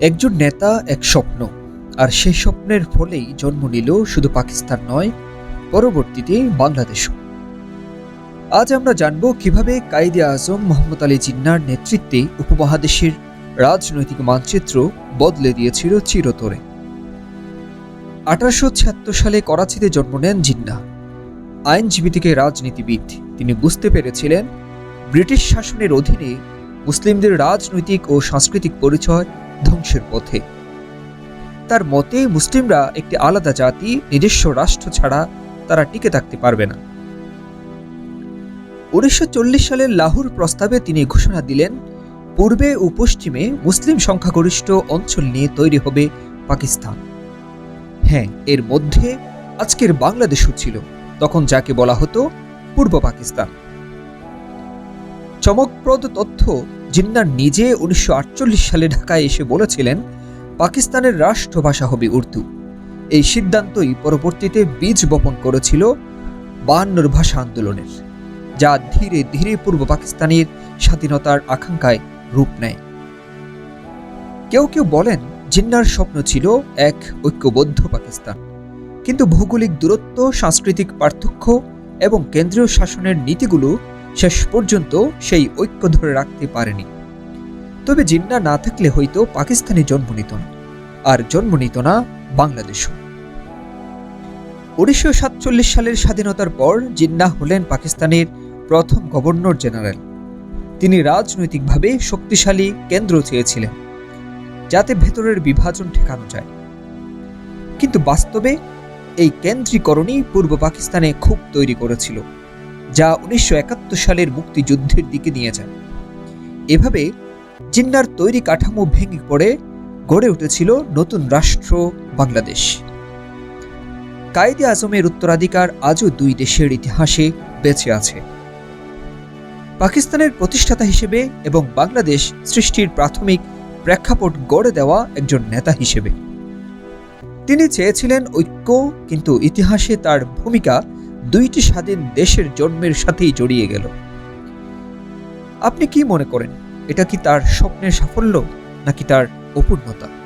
একজন নেতা এক স্বপ্ন, আর সেই স্বপ্নের ফলেই জন্ম নিল শুধু পাকিস্তান নয়, পরবর্তীতে বাংলাদেশও। আজ আমরা জানব কীভাবে কায়েদে আজম মোহাম্মদ আলী জিন্নার নেতৃত্বে উপমহাদেশের রাজনৈতিক মানচিত্র বদলে দিয়েছিল চিরতরে। আঠারোশো ছিয়াত্তর সালে করাচিতে জন্ম নেন জিন্না আইনজীবী থেকে রাজনীতিবিদ, তিনি বুঝতে পেরেছিলেন, ব্রিটিশ শাসনের অধীনে মুসলিমদের রাজনৈতিক ও সাংস্কৃতিক পরিচয় ধ্বংসের পথে। তার মতে, মুসলিমরা একটি আলাদা জাতি, নিজস্ব রাষ্ট্র ছাড়া তারা টিকে থাকতে পারবে না। উনিশশো সালের লাহোর প্রস্তাবে তিনি ঘোষণা দিলেন, পূর্বে ও পশ্চিমে মুসলিম সংখ্যাগরিষ্ঠ অঞ্চল নিয়ে তৈরি হবে পাকিস্তান। হ্যাঁ এর মধ্যে আজকের বাংলাদেশও ছিল, তখন যাকে বলা হতো পূর্ব পাকিস্তান। চমকপ্রদ তথ্য জিন্নার নিজে উনিশশো আটচল্লিশ সালে ঢাকায় এসে বলেছিলেন, পাকিস্তানের রাষ্ট্রভাষা হবে উর্দু। এই সিদ্ধান্তই পরবর্তীতে বীজ বপন করেছিল বায়ান্নর ভাষা আন্দোলনের, যা ধীরে ধীরে পূর্ব পাকিস্তানের স্বাধীনতার আকাঙ্ক্ষায় রূপ নেয়। কেউ কেউ বলেন জিন্নার স্বপ্ন ছিল এক ঐক্যবদ্ধ পাকিস্তান। কিন্তু ভৌগোলিক দূরত্ব, সাংস্কৃতিক পার্থক্য এবং কেন্দ্রীয় শাসনের নীতিগুলো শেষ পর্যন্ত সেই ঐক্য ধরে রাখতে পারেনি। তবে জিন্না না থাকলে হয়তো পাকিস্তানে জন্ম নিত না, আর জন্ম নিত না বাংলাদেশও। উনিশশো সাতচল্লিশ সালের স্বাধীনতার পর জিন্না হলেন পাকিস্তানের প্রথম গভর্নর জেনারেল। তিনি রাজনৈতিকভাবে শক্তিশালী কেন্দ্র চেয়েছিলেন, যাতে ভেতরের বিভাজন ঠেকানো যায়। কিন্তু বাস্তবে এই কেন্দ্রীকরণই পূর্ব পাকিস্তানে খুব তৈরি করেছিল। যা উনিশশো একাত্তর সালের মুক্তিযুদ্ধের দিকে নিয়ে যায়। এভাবে জিন্নার তৈরি কাঠামো ভেঙে পড়ে, গড়ে উঠেছিল নতুন রাষ্ট্র বাংলাদেশ। কায়েদে আজমের উত্তরাধিকার আজও দুই দেশের ইতিহাসে বেঁচে আছে। পাকিস্তানের প্রতিষ্ঠাতা হিসেবে এবং বাংলাদেশ সৃষ্টির প্রাথমিক প্রেক্ষাপট গড়ে দেওয়া একজন নেতা হিসেবে। তিনি চেয়েছিলেন ঐক্য, কিন্তু ইতিহাসে তার ভূমিকা দুইটি স্বাধীন দেশের জন্মের সাথেই জড়িয়ে গেল। আপনি কি মনে করেন, এটা কি তার স্বপ্নের সাফল্য, নাকি তার অপূর্ণতা?